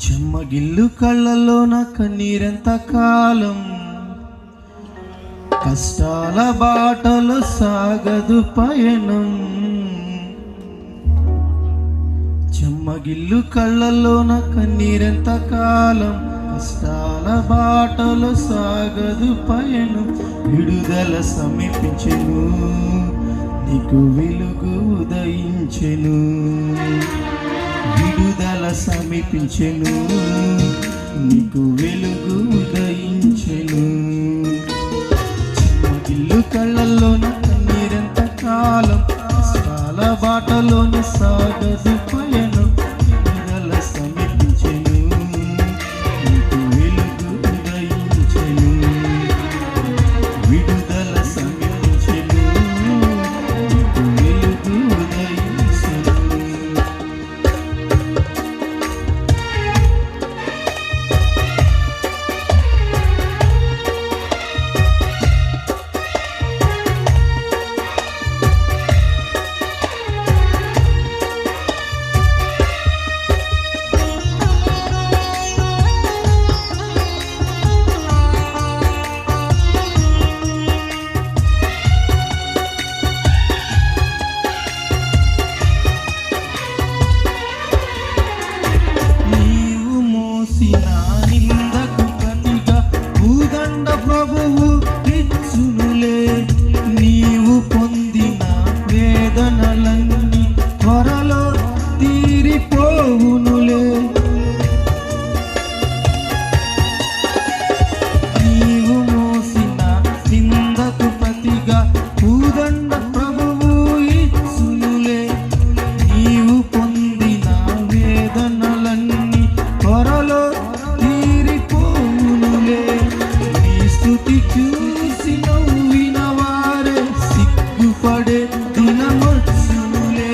చెమ్మగిల్లు కళ్ళల్లో నా కన్నీరెంత కాలం? కష్టాల బాటలో సాగదు పయనం. చెమ్మగిల్లు కళ్ళల్లో నా కన్నీరెంత కాలం? కష్టాల బాటలో సాగదు పయనం. విడుదల సమీపించెను. నీకు వెలుగు ఉదయించెను. సమీపించెను. నీకు వెలుగు ఉదయించెను ఇల్లు కళ్ళల్లోన నీరెంత కాలం కాల బాటలోన సాగదు పై సిగ్గుపడే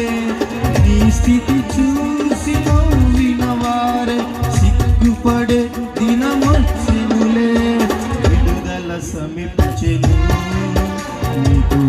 నీ స్థితి చూసి నవ్విన వారే సిగ్గుపడే దినమొచ్చునులే విడుదల సమీపించెను నీకు